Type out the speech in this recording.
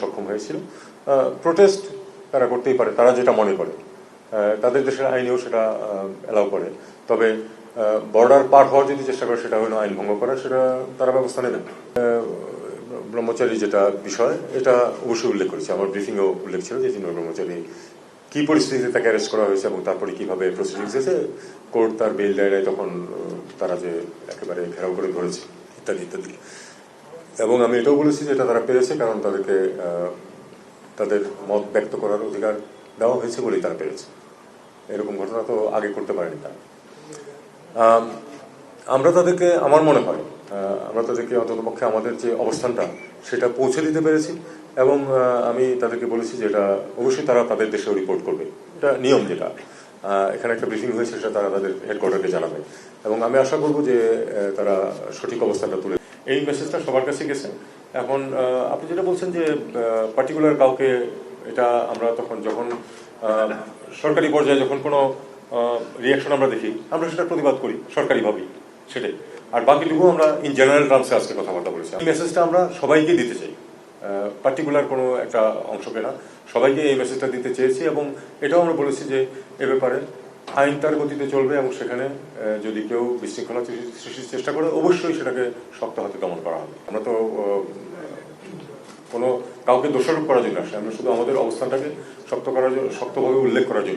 সক্ষম হয়েছিল। প্রোটেস্ট তারা করতেই পারে, তারা যেটা মনে করে। তাদের দেশের আইনেও সেটা অ্যালাউ করে। তবে বর্ডার পার হওয়ার যদি চেষ্টা করে, সেটা হলো আইন ভঙ্গ করা, সেটা তারা ব্যবস্থা নেবেন। ব্রহ্মচারী যেটা বিষয়, এটা অবশ্যই উল্লেখ করেছে। আমার ব্রিফিংও উল্লেখ ছিল যে চিন্ময় ব্রহ্মচারী কি পরিস্থিতিতে তাকে অ্যারেস্ট করা হয়েছে এবং তারপরে কীভাবে প্রসিডিংস হয়েছে কোর্ট তার বেল দেয় তখন তারা যে একেবারে ঘেরাও করে ধরেছে, ইত্যাদি ইত্যাদি। এবং আমি এটাও বলেছি যে এটা তারা পেরেছে কারণ তাদেরকে তাদের মত ব্যক্ত করার অধিকার দেওয়া হয়েছে বলেই তারা পেরেছে। এরকম ঘটনা তো আগে করতে পারেনি তারা। আমরা তাদেরকে, আমার মনে হয় আমরা তাদেরকে অন্ততপক্ষে আমাদের যে অবস্থানটা, সেটা পৌঁছে দিতে পেরেছি এবং আমি তাদেরকে বলেছি যে এটা অবশ্যই তারা তাদের দেশেও রিপোর্ট করবে। এটা নিয়ম যেটা এখানে একটা ব্রিফিং হয়েছে, সেটা তারা তাদের হেডকোয়ার্টারকে জানাবে। এবং আমি আশা করব যে তারা সঠিক অবস্থানটা তুলে এই মেসেজটা সবার কাছে গেছে। এখন আপনি যেটা বলছেন যে পার্টিকুলার কাউকে এটা আমরা তখন যখন সরকারি পর্যায়ে যখন কোনো রিয়াকশন আমরা দেখি, আমরা সেটা প্রতিবাদ করি, সরকারিভাবেই, সেটাই। আর বাকিটুকু আমরা ইন জেনারেল টার্মসে আজকে কথাবার্তা বলেছি। এই মেসেজটা আমরা সবাইকে দিতে চাই। পার্টিকুলার কোনো একটা অংশকে না, সবাইকে এই মেসেজটা দিতে চেয়েছি এবং এটাও আমরা বলেছি যে, এ ব্যাপারে আইন তার গতিতে চলবে এবং সেখানে যদি কেউ বিশৃঙ্খলা সৃষ্টি- সৃষ্টির চেষ্টা করে, অবশ্যই সেটাকে শক্ত হাতে দমন করা হবে। আমরা তো কোনো কাউকে দোষারোপ করার জন্য আসে আমরা শুধু আমাদের অবস্থানটাকে শক্ত করার জন্য, শক্তভাবে উল্লেখ করার জন্য।